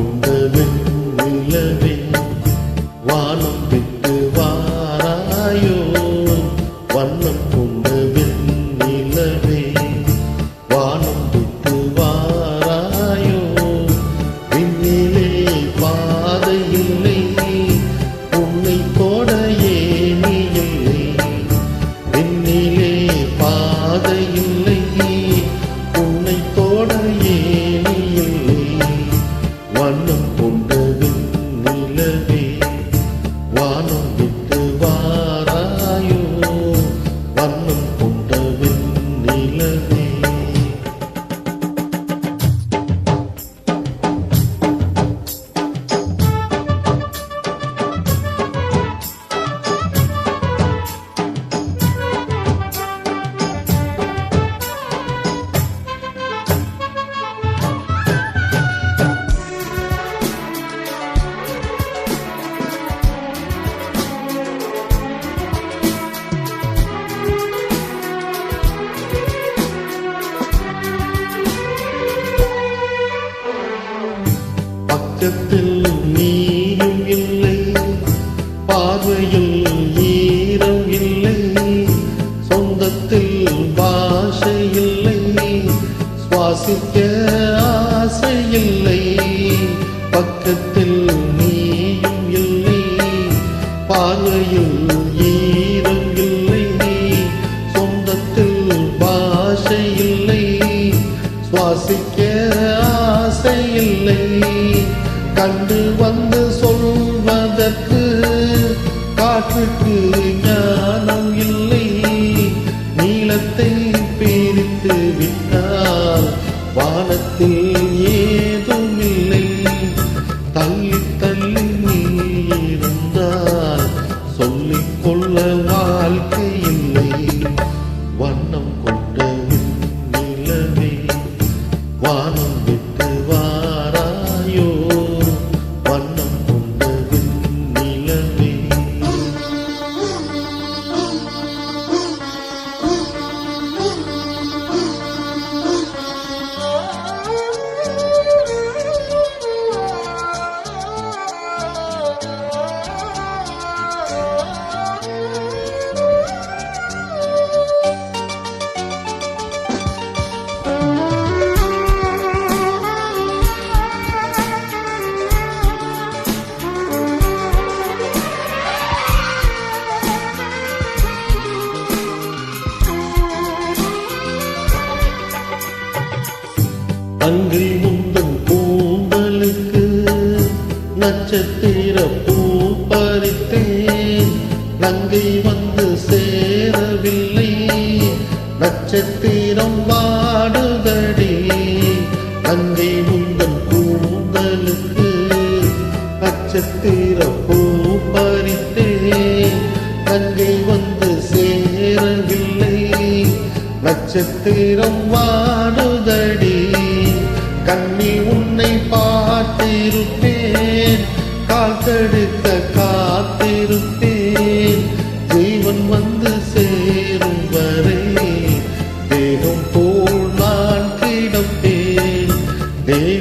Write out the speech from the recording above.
வண்ணம் பக்கத்தில் நீயும் இல்லை பார்வையில் ஈரம் இல்லை சொந்தத்தில் பாஷை இல்லை சுவாசிக்க ஆசை இல்லை பக்கத்தில் நீயும் இல்லை பார்வையில் ஈரம் இல்லை சொந்தத்தில் பாஷை இல்லை சுவாசிக்க ஆசை இல்லை. கண்டு வந்து சொல்வதற்கு காற்றுக்கு ஞானம் இல்லை. நீளத்தை பிரித்து விட்டால் வானத்தில் ஏதும் இல்லை தள்ளி தள்ளி நீ இருந்தால் சொல்லிக்கொள்ள வாழ்க்கை இல்லை. வண்ணம் கொண்ட நிலவே வானம் அங்கை முந்தன் பூம்பலுக்கு நட்சத்திர பூ பறித்தேன். நங்கை வந்து சேரவில்லை நட்சத்திரம் வாடுதடி. நங்கை முந்தன் கூந்தலுக்கு நட்சத்திர பூ பறித்தேன். நங்கை வந்து சேரவில்லை நட்சத்திரம் வாடுதடி. கண்ணி உன்னை பார்த்திருப்பேன். கால் தடுக்க காத்திருப்பேன். ஜீவன் வந்து சேரும் வரை தேகம் போல் நான் கிடப்பேன். தேவி